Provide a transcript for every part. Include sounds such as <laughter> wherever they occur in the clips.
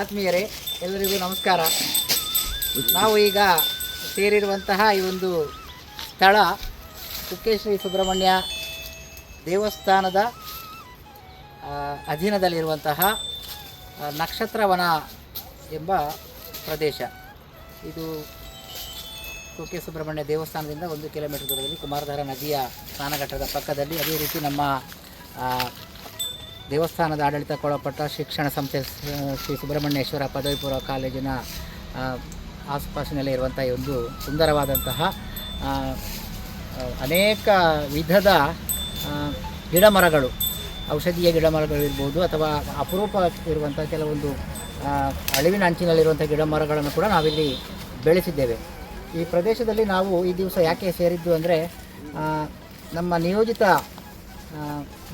ಆತ್ಮೀಯರೇ, ಎಲ್ಲರಿಗೂ ನಮಸ್ಕಾರ. ನಾವು ಈಗ ಸೇರಿರುವಂತಹ ಈ ಒಂದು ಸ್ಥಳ ಕುಕ್ಕೆ ಶ್ರೀ ಸುಬ್ರಹ್ಮಣ್ಯ ದೇವಸ್ಥಾನದ ಅಧೀನದಲ್ಲಿರುವಂತಹ ನಕ್ಷತ್ರವನ ಎಂಬ ಪ್ರದೇಶ. ಇದು ಕುಕ್ಕೆ ಸುಬ್ರಹ್ಮಣ್ಯ ದೇವಸ್ಥಾನದಿಂದ ಒಂದು ಕಿಲೋಮೀಟರ್ ದೂರದಲ್ಲಿ ಕುಮಾರಧಾರ ನದಿಯ ಸ್ನಾನಘಟ್ಟದ ಪಕ್ಕದಲ್ಲಿ. ಅದೇ ರೀತಿ ನಮ್ಮ ದೇವಸ್ಥಾನದ ಆಡಳಿತಕ್ಕೊಳಪಟ್ಟ ಶಿಕ್ಷಣ ಸಂಸ್ಥೆ ಶ್ರೀ ಸುಬ್ರಹ್ಮಣ್ಯೇಶ್ವರ ಪದವಿ ಪೂರ್ವ ಕಾಲೇಜಿನ ಆಸುಪಾಸಿನಲ್ಲಿ ಇರುವಂಥ ಈ ಒಂದು ಸುಂದರವಾದಂತಹ ಅನೇಕ ವಿಧದ ಗಿಡಮರಗಳು ಗಿಡ ಮರಗಳು ಔಷಧೀಯ ಗಿಡ ಮರಗಳು ಇರ್ಬೋದು ಅಥವಾ ಅಪರೂಪ ಇರುವಂಥ ಕೆಲವೊಂದು ಅಳಿವಿನ ಅಂಚಿನಲ್ಲಿರುವಂಥ ಗಿಡ ಮರಗಳನ್ನು ಕೂಡ ನಾವಿಲ್ಲಿ ಬೆಳೆಸಿದ್ದೇವೆ. ಈ ಪ್ರದೇಶದಲ್ಲಿ ನಾವು ಈ ದಿವಸ ಯಾಕೆ ಸೇರಿದ್ದು ಅಂದರೆ ನಮ್ಮ ನಿಯೋಜಿತ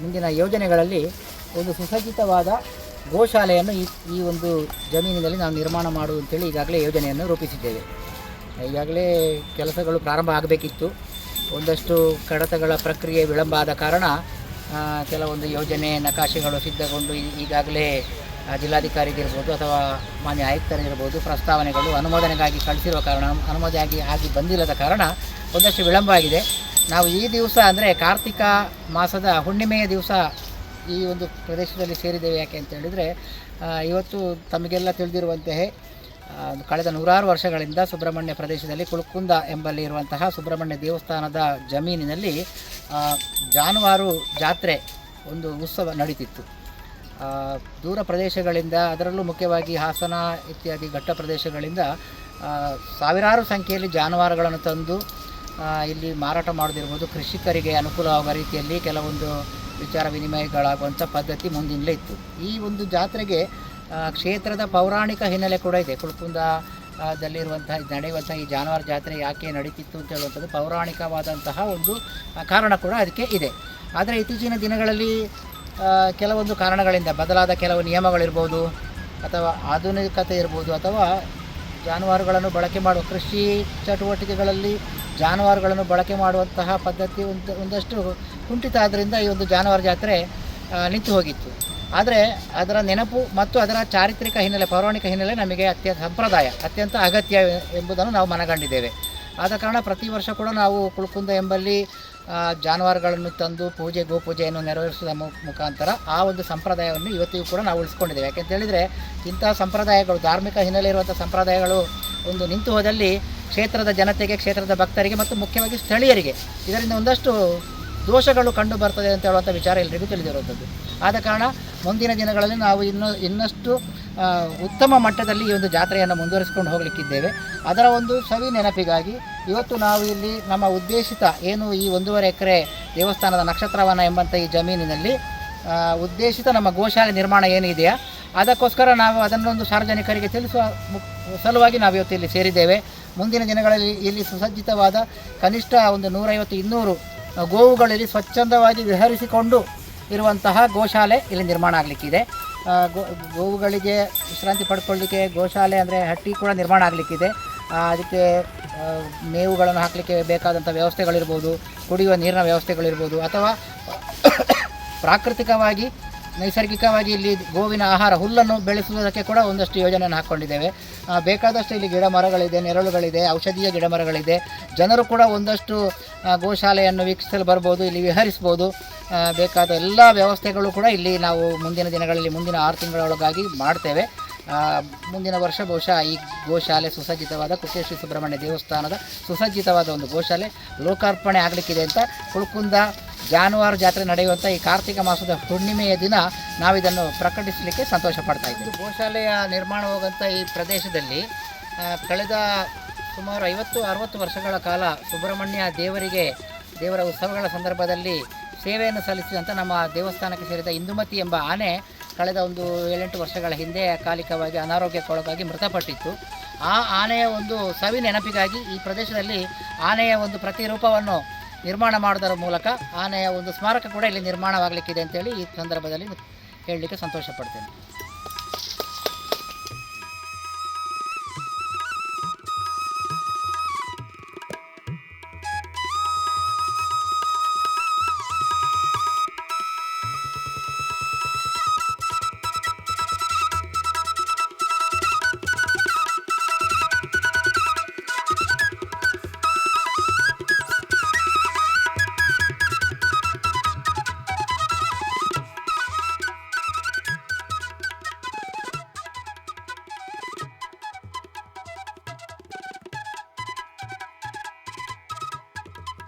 ಮುಂದಿನ ಯೋಜನೆಗಳಲ್ಲಿ ಒಂದು ಸುಸಜ್ಜಿತವಾದ ಗೋಶಾಲೆಯನ್ನು ಈ ಈ ಒಂದು ಜಮೀನಿನಲ್ಲಿ ನಾವು ನಿರ್ಮಾಣ ಮಾಡುವಂಥೇಳಿ ಈಗಾಗಲೇ ಯೋಜನೆಯನ್ನು ರೂಪಿಸಿದ್ದೇವೆ. ಈಗಾಗಲೇ ಕೆಲಸಗಳು ಪ್ರಾರಂಭ ಆಗಬೇಕಿತ್ತು. ಒಂದಷ್ಟು ಕಡತಗಳ ಪ್ರಕ್ರಿಯೆ ವಿಳಂಬ ಆದ ಕಾರಣ ಕೆಲವೊಂದು ಯೋಜನೆ ನಕಾಶೆಗಳು ಸಿದ್ಧಗೊಂಡು ಈಗಾಗಲೇ ಜಿಲ್ಲಾಧಿಕಾರಿಗಿರ್ಬೋದು ಅಥವಾ ಮಾನ್ಯ ಆಯುಕ್ತರಿಗಿರ್ಬೋದು ಪ್ರಸ್ತಾವನೆಗಳು ಅನುಮೋದನೆಗಾಗಿ ಕಳಿಸಿರುವ ಕಾರಣ ಅನುಮೋದನೆ ಆಗಿ ಆಗಿ ಬಂದಿಲ್ಲದ ಕಾರಣ ಒಂದಷ್ಟು ವಿಳಂಬ ಆಗಿದೆ. ನಾವು ಈ ದಿವಸ ಅಂದರೆ ಕಾರ್ತಿಕ ಮಾಸದ ಹುಣ್ಣಿಮೆಯ ದಿವಸ ಈ ಒಂದು ಪ್ರದೇಶದಲ್ಲಿ ಸೇರಿದ್ದೇವೆ ಯಾಕೆ ಅಂತ ಹೇಳಿದರೆ ಇವತ್ತು ತಮಗೆಲ್ಲ ತಿಳಿದಿರುವಂತೆಯೇ ಕಳೆದ ನೂರಾರು ವರ್ಷಗಳಿಂದ ಸುಬ್ರಹ್ಮಣ್ಯ ಪ್ರದೇಶದಲ್ಲಿ ಕುಳುಕುಂದ ಎಂಬಲ್ಲಿ ಇರುವಂತಹ ಸುಬ್ರಹ್ಮಣ್ಯ ದೇವಸ್ಥಾನದ ಜಮೀನಿನಲ್ಲಿ ಜಾನುವಾರು ಜಾತ್ರೆ ಒಂದು ಉತ್ಸವ ನಡೀತಿತ್ತು. ದೂರ ಪ್ರದೇಶಗಳಿಂದ, ಅದರಲ್ಲೂ ಮುಖ್ಯವಾಗಿ ಹಾಸನ ಇತ್ಯಾದಿ ಘಟ್ಟ ಪ್ರದೇಶಗಳಿಂದ ಸಾವಿರಾರು ಸಂಖ್ಯೆಯಲ್ಲಿ ಜಾನುವಾರುಗಳನ್ನು ತಂದು ಇಲ್ಲಿ ಮಾರಾಟ ಮಾಡದಿರ್ಬೋದು ಕೃಷಿಕರಿಗೆ ಅನುಕೂಲವಾಗುವ ರೀತಿಯಲ್ಲಿ ಕೆಲವೊಂದು ವಿಚಾರ ವಿನಿಮಯಗಳಾಗುವಂಥ ಪದ್ಧತಿ ಮುಂದಿನಲೇ ಇತ್ತು. ಈ ಒಂದು ಜಾತ್ರೆಗೆ ಕ್ಷೇತ್ರದ ಪೌರಾಣಿಕ ಹಿನ್ನೆಲೆ ಕೂಡ ಇದೆ. ಕುಳ್ಕುಂದ ದಲ್ಲಿರುವಂತಹ ನಡೆಯುವಂಥ ಈ ಜಾನುವಾರು ಜಾತ್ರೆ ಯಾಕೆ ನಡೀತಿತ್ತು ಅಂತ ಹೇಳುವಂಥದ್ದು ಪೌರಾಣಿಕವಾದಂತಹ ಒಂದು ಕಾರಣ ಕೂಡ ಅದಕ್ಕೆ ಇದೆ. ಆದರೆ ಇತ್ತೀಚಿನ ದಿನಗಳಲ್ಲಿ ಕೆಲವೊಂದು ಕಾರಣಗಳಿಂದ, ಬದಲಾದ ಕೆಲವು ನಿಯಮಗಳಿರ್ಬೋದು ಅಥವಾ ಆಧುನಿಕತೆ ಇರ್ಬೋದು ಅಥವಾ ಜಾನುವಾರುಗಳನ್ನು ಬಳಕೆ ಮಾಡುವ ಕೃಷಿ ಚಟುವಟಿಕೆಗಳಲ್ಲಿ ಜಾನುವಾರುಗಳನ್ನು ಬಳಕೆ ಮಾಡುವಂತಹ ಪದ್ಧತಿ ಒಂದು ಒಂದಷ್ಟು ಕುಂಠಿತ ಆದ್ದರಿಂದ ಈ ಒಂದು ಜಾನುವಾರು ಜಾತ್ರೆ ನಿಂತು ಹೋಗಿತ್ತು. ಆದರೆ ಅದರ ನೆನಪು ಮತ್ತು ಅದರ ಚಾರಿತ್ರಿಕ ಹಿನ್ನೆಲೆ, ಪೌರಾಣಿಕ ಹಿನ್ನೆಲೆ ನಮಗೆ ಅತ್ಯಂತ ಸಂಪ್ರದಾಯ, ಅತ್ಯಂತ ಅಗತ್ಯ ಎಂಬುದನ್ನು ನಾವು ಮನಗಂಡಿದ್ದೇವೆ. ಆದ ಕಾರಣ ಪ್ರತಿ ವರ್ಷ ಕೂಡ ನಾವು ಕುಳ್ಕುಂದ ಎಂಬಲ್ಲಿ ಜಾನುವಾರುಗಳನ್ನು ತಂದು ಪೂಜೆ, ಗೋಪೂಜೆಯನ್ನು ನೆರವೇರಿಸುವ ಮುಖಾಂತರ ಆ ಒಂದು ಸಂಪ್ರದಾಯವನ್ನು ಇವತ್ತಿಗೂ ಕೂಡ ನಾವು ಉಳಿಸ್ಕೊಂಡಿದ್ದೇವೆ. ಯಾಕೆಂತ ಹೇಳಿದರೆ ಇಂತಹ ಸಂಪ್ರದಾಯಗಳು, ಧಾರ್ಮಿಕ ಹಿನ್ನೆಲೆ ಇರುವಂಥ ಸಂಪ್ರದಾಯಗಳು ಒಂದು ನಿಂತು ಹೋದಲ್ಲಿ ಕ್ಷೇತ್ರದ ಜನತೆಗೆ, ಕ್ಷೇತ್ರದ ಭಕ್ತರಿಗೆ ಮತ್ತು ಮುಖ್ಯವಾಗಿ ಸ್ಥಳೀಯರಿಗೆ ಇದರಿಂದ ಒಂದಷ್ಟು ದೋಷಗಳು ಕಂಡು ಬರ್ತದೆ ಅಂತ ಹೇಳುವಂಥ ವಿಚಾರ ಎಲ್ಲರಿಗೂ ತಿಳಿದಿರುವಂಥದ್ದು. ಆದ ಕಾರಣ ಮುಂದಿನ ದಿನಗಳಲ್ಲಿ ನಾವು ಇನ್ನೂ ಇನ್ನಷ್ಟು ಉತ್ತಮ ಮಟ್ಟದಲ್ಲಿ ಈ ಒಂದು ಜಾತ್ರೆಯನ್ನು ಮುಂದುವರಿಸಿಕೊಂಡು ಹೋಗಲಿಕ್ಕಿದ್ದೇವೆ. ಅದರ ಒಂದು ಸವಿ ನೆನಪಿಗಾಗಿ ಇವತ್ತು ನಾವು ಇಲ್ಲಿ ನಮ್ಮ ಉದ್ದೇಶಿತ ಏನು ಈ ಒಂದೂವರೆ ಎಕರೆ ದೇವಸ್ಥಾನದ ನಕ್ಷತ್ರವನ ಎಂಬಂಥ ಈ ಜಮೀನಿನಲ್ಲಿ ಉದ್ದೇಶಿತ ನಮ್ಮ ಗೋಶಾಲೆ ನಿರ್ಮಾಣ ಏನಿದೆಯಾ, ಅದಕ್ಕೋಸ್ಕರ ನಾವು ಅದನ್ನೊಂದು ಸಾರ್ವಜನಿಕರಿಗೆ ತಿಳಿಸುವ ಸಲುವಾಗಿ ನಾವು ಇವತ್ತು ಇಲ್ಲಿ ಸೇರಿದ್ದೇವೆ. ಮುಂದಿನ ದಿನಗಳಲ್ಲಿ ಇಲ್ಲಿ ಸುಸಜ್ಜಿತವಾದ ಕನಿಷ್ಠ ಒಂದು ನೂರೈವತ್ತು ಇನ್ನೂರು ಗೋವುಗಳಲ್ಲಿ ಸ್ವಚ್ಛಂದವಾಗಿ ವಿಹರಿಸಿಕೊಂಡು ಇರುವಂತಹ ಗೋಶಾಲೆ ಇಲ್ಲಿ ನಿರ್ಮಾಣ ಆಗಲಿಕ್ಕಿದೆ. ಗೋವುಗಳಿಗೆ ವಿಶ್ರಾಂತಿ ಪಡ್ಕೊಳ್ಳಿಕ್ಕೆ ಗೋಶಾಲೆ ಅಂದರೆ ಹಟ್ಟಿ ಕೂಡ ನಿರ್ಮಾಣ ಆಗಲಿಕ್ಕಿದೆ. ಅದಕ್ಕೆ ಮೇವುಗಳನ್ನು ಹಾಕಲಿಕ್ಕೆ ಬೇಕಾದಂಥ ವ್ಯವಸ್ಥೆಗಳಿರ್ಬೋದು, ಕುಡಿಯುವ ನೀರಿನ ವ್ಯವಸ್ಥೆಗಳಿರ್ಬೋದು ಅಥವಾ <coughs> ಪ್ರಾಕೃತಿಕವಾಗಿ ನೈಸರ್ಗಿಕವಾಗಿ ಇಲ್ಲಿ ಗೋವಿನ ಆಹಾರ, ಹುಲ್ಲನ್ನು ಬೆಳೆಸುವುದಕ್ಕೆ ಕೂಡ ಒಂದಷ್ಟು ಯೋಜನೆಯನ್ನು ಹಾಕ್ಕೊಂಡಿದ್ದೇವೆ. ಬೇಕಾದಷ್ಟು ಇಲ್ಲಿ ಗಿಡ ಮರಗಳಿದೆ ನೆರಳುಗಳಿದೆ, ಔಷಧೀಯ ಗಿಡ ಮರಗಳಿದೆ ಜನರು ಕೂಡ ಒಂದಷ್ಟು ಗೋಶಾಲೆಯನ್ನು ವೀಕ್ಷಿಸಲು ಬರ್ಬೋದು, ಇಲ್ಲಿ ವಿಹರಿಸ್ಬೋದು. ಬೇಕಾದ ಎಲ್ಲ ವ್ಯವಸ್ಥೆಗಳು ಕೂಡ ಇಲ್ಲಿ ನಾವು ಮುಂದಿನ ದಿನಗಳಲ್ಲಿ, ಮುಂದಿನ ಆರು ತಿಂಗಳೊಳಗಾಗಿ ಮಾಡ್ತೇವೆ. ಮುಂದಿನ ವರ್ಷ ಬಹುಶಃ ಈ ಗೋಶಾಲೆ ಸುಸಜ್ಜಿತವಾದ ಕುಕ್ಕೇಶ್ವರಿ ಸುಬ್ರಹ್ಮಣ್ಯ ದೇವಸ್ಥಾನದ ಸುಸಜ್ಜಿತವಾದ ಒಂದು ಗೋಶಾಲೆ ಲೋಕಾರ್ಪಣೆ ಆಗಲಿಕ್ಕಿದೆ ಅಂತ ಕುಳ್ಕುಂದ ಜಾನುವಾರು ಜಾತ್ರೆ ನಡೆಯುವಂಥ ಈ ಕಾರ್ತಿಕ ಮಾಸದ ಹುಣ್ಣಿಮೆಯ ದಿನ ನಾವಿದನ್ನು ಪ್ರಕಟಿಸಲಿಕ್ಕೆ ಸಂತೋಷ ಪಡ್ತಾ ಇದ್ದೀವಿ ಗೋಶಾಲೆಯ ನಿರ್ಮಾಣ ಹೋಗುವಂಥ ಈ ಪ್ರದೇಶದಲ್ಲಿ ಕಳೆದ ಸುಮಾರು ಐವತ್ತು, ಅರವತ್ತು ವರ್ಷಗಳ ಕಾಲ ಸುಬ್ರಹ್ಮಣ್ಯ ದೇವರಿಗೆ, ದೇವರ ಉತ್ಸವಗಳ ಸಂದರ್ಭದಲ್ಲಿ ಸೇವೆಯನ್ನು ಸಲ್ಲಿಸಿದಂಥ ನಮ್ಮ ದೇವಸ್ಥಾನಕ್ಕೆ ಸೇರಿದ ಇಂದುಮತಿ ಎಂಬ ಆನೆ ಕಳೆದ ಒಂದು ಏಳೆಂಟು ವರ್ಷಗಳ ಹಿಂದೆ ಕಾಲಿಕವಾಗಿ ಅನಾರೋಗ್ಯಕ್ಕೊಳಗಾಗಿ ಮೃತಪಟ್ಟಿತ್ತು. ಆ ಆನೆಯ ಒಂದು ಸವಿ ನೆನಪಿಗಾಗಿ ಈ ಪ್ರದೇಶದಲ್ಲಿ ಆನೆಯ ಒಂದು ಪ್ರತಿರೂಪವನ್ನು ನಿರ್ಮಾಣ ಮಾಡೋದರ ಮೂಲಕ ಆನೆಯ ಒಂದು ಸ್ಮಾರಕ ಕೂಡ ಇಲ್ಲಿ ನಿರ್ಮಾಣವಾಗಲಿಕ್ಕಿದೆ ಅಂತೇಳಿ ಈ ಸಂದರ್ಭದಲ್ಲಿ ಹೇಳಲಿಕ್ಕೆ ಸಂತೋಷ ಪಡ್ತೇನೆ